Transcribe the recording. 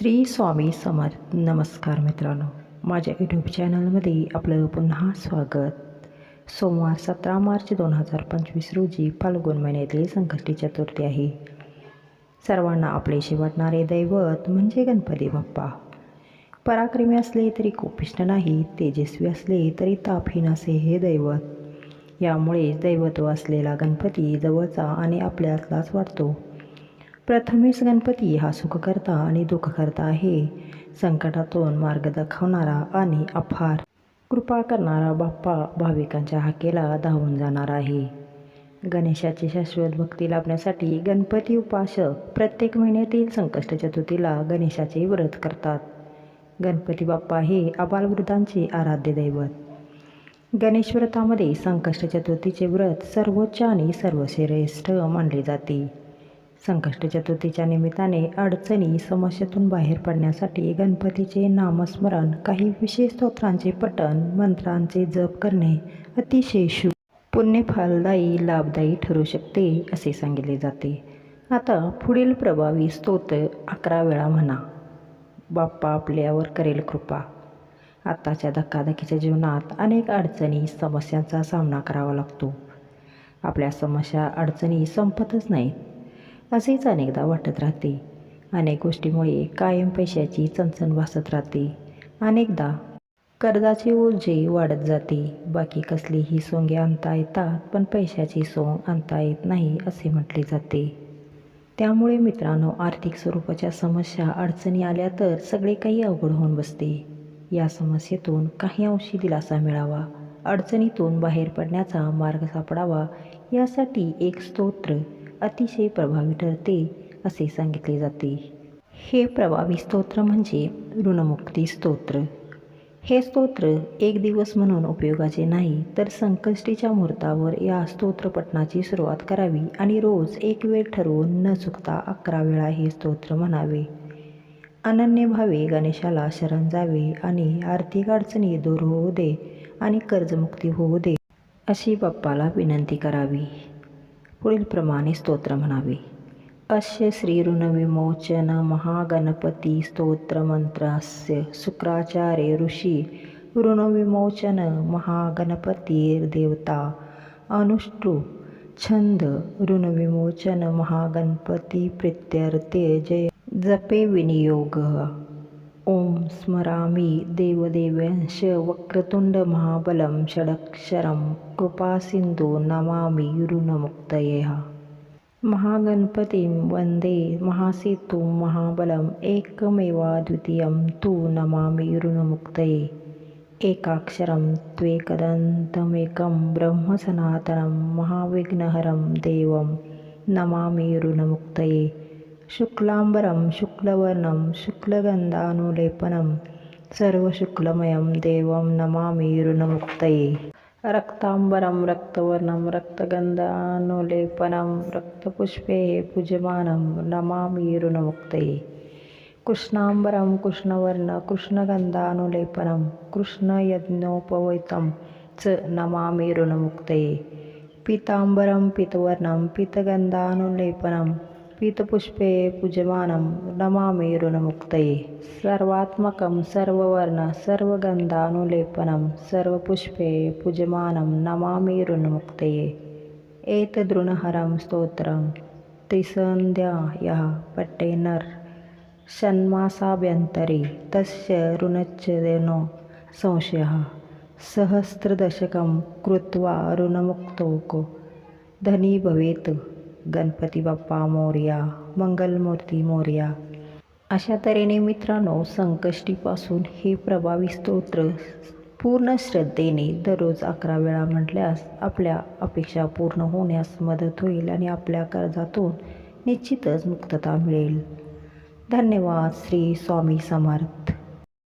श्री स्वामी समर्थ नमस्कार मित्रांनो. माझ्या यूट्यूब चॅनलमध्ये आपलं पुन्हा स्वागत. सोमवार सतरा मार्च दोन हजार पंचवीस रोजी फाल्गुन महिन्यातील संकष्टी चतुर्थी आहे. सर्वांना आपलेशी वाटणारे दैवत म्हणजे गणपती बाप्पा. पराक्रमी असले तरी कोपिष्ण नाही तेजस्वी असले तरी तापहीन असे हे दैवत. यामुळेच दैवत्व असलेला गणपती जवळचा आणि आपल्यातलाच वाटतो प्रथमेश गणपती हा सुखकर्ता आणि दुःखकर्ता आहे. संकटातून मार्ग दाखवणारा आणि अफार कृपा करणारा बाप्पा भाविकांच्या हाकेला धावून जाणार आहे. गणेशाची शाश्वत भक्ती लाभण्यासाठी गणपती उपासक प्रत्येक महिन्यातील संकष्ट चतुर्थीला गणेशाचे व्रत करतात. गणपती बाप्पा हे आबालवृद्धांचे आराध्य दैवत. गणेश व्रतामध्ये संकष्ट चतुर्थीचे व्रत सर्वोच्च आणि सर्वश्रेष्ठ मानले जाते. संकष्ट चतुर्थीच्या निमित्ताने अडचणी समस्येतून बाहेर पडण्यासाठी गणपतीचे नामस्मरण काही विशेष स्तोत्रांचे पठण मंत्रांचे जप करणे अतिशय शुभ पुण्यफलदायी लाभदायी ठरू शकते असे सांगितले जाते. आता पुढील प्रभावी स्तोत्र अकरा वेळा म्हणा. बाप्पा आपल्यावर करेल कृपा. आत्ताच्या धक्काधकीच्या जीवनात अनेक अडचणी समस्यांचा सामना करावा लागतो. आपल्या समस्या अडचणी संपतच नाहीत. असेच अनेकदा वाटत राहते. अनेक गोष्टीमुळे कायम पैशाची चणचण भासत राहते. अनेकदा कर्जाचे ओझे वाढत जाते. बाकी कसलीही सोंगे आणता येतात पण पैशाची सोंग आणता येत नाही असे म्हटले जाते. त्यामुळे मित्रांनो आर्थिक स्वरूपाच्या समस्या अडचणी आल्या तर सगळे काही अवघड होऊन बसते. या समस्येतून काही अंशी दिलासा मिळावा. अडचणीतून बाहेर पडण्याचा मार्ग सापडावा. यासाठी एक स्तोत्र अतिशय प्रभावी ठरते असे सांगितले जाते. हे प्रभावी स्तोत्र म्हणजे ऋणमुक्ती स्तोत्र. हे स्तोत्र एक दिवस म्हणून उपयोगाचे नाही तर संकष्टीच्या मुहूर्तावर या स्तोत्रपठणाची सुरुवात करावी आणि रोज एक वेळ ठरवून न चुकता अकरा वेळा हे स्तोत्र म्हणावे. अनन्य भावे गणेशाला शरण जावे आणि आर्थिक अडचणी दूर होऊ दे आणि कर्जमुक्ती होऊ दे अशी बाप्पाला विनंती करावी. पुढील प्रमाणे स्तोत्र म्हणावे. अस्य श्रीऋणविमोचन महागणपती स्तोत्रमन्त्रस्य शुक्राचार्य ऋषी ऋणविमोचन महागणपतीर्देवता अनुष्टु छंद ऋणविमोचन महागणपती प्रित्यर्थे जय जपे विनियोग। ओम स्मरामि देवदेव्यांश वक्रतुंड महाबलं षडक्षरं कृपासिंधू नमामि ऋणमुक्तये महागणपतीं वन्दे महासेतुं महाबलम् एकमेवाद्वितीयं तु नमामि ऋणमुक्तये एकाक्षरं त्वेकदन्तमेकं ब्रह्मसनातनं महाविघ्नहरं देवं नमामि शुक्लांबरम शुक्लाम्बरं शुक्लवर्णं शुक्लगन्धानुलेपनं सर्वशुक्लमयं देवं नमामि ऋणमुक्तये। रक्ताम्बरं रक्तवर्णं रक्तगन्धानुलेपनं रक्तपुष्पे पूजमानं नमामी ऋणमुक्तये। कृष्णाम्बरं कृष्णवर्ण कृष्णगन्धानुलेपनं कृष्णयज्ञोपवीतं च नमामी ऋणमुक्तये। पीताम्बरं पीतवर्णम पीतगंधानुलेपनम पीतपुष्पे पूज्यमानं नमामि ऋणमुक्तये। सर्वात्मकं सर्ववर्ण सर्वगन्धानुलेपनं सर्वपुष्पे पूज्यमानं नमामि ऋणमुक्तये। एतदृणहरं स्तोत्रं त्रिसन्ध्या यः पठेनर् षण्मासाभ्यन्तरे तस्य ऋणच्छेदनो संशयः। सहस्रदशकं कृत्वा ऋणमुक्तो धनी भवेत् गणपती बाप्पा मोर्या मंगलमूर्ती मोर्या. अशा तऱ्हेने मित्रांनो संकष्टीपासून हे प्रभावी स्तोत्र पूर्ण श्रद्धेने दररोज अकरा वेळा म्हटल्यास आपल्या अपेक्षा पूर्ण होण्यास मदत होईल आणि आपल्या कर्जातून निश्चितच मुक्तता मिळेल. धन्यवाद श्री स्वामी समर्थ.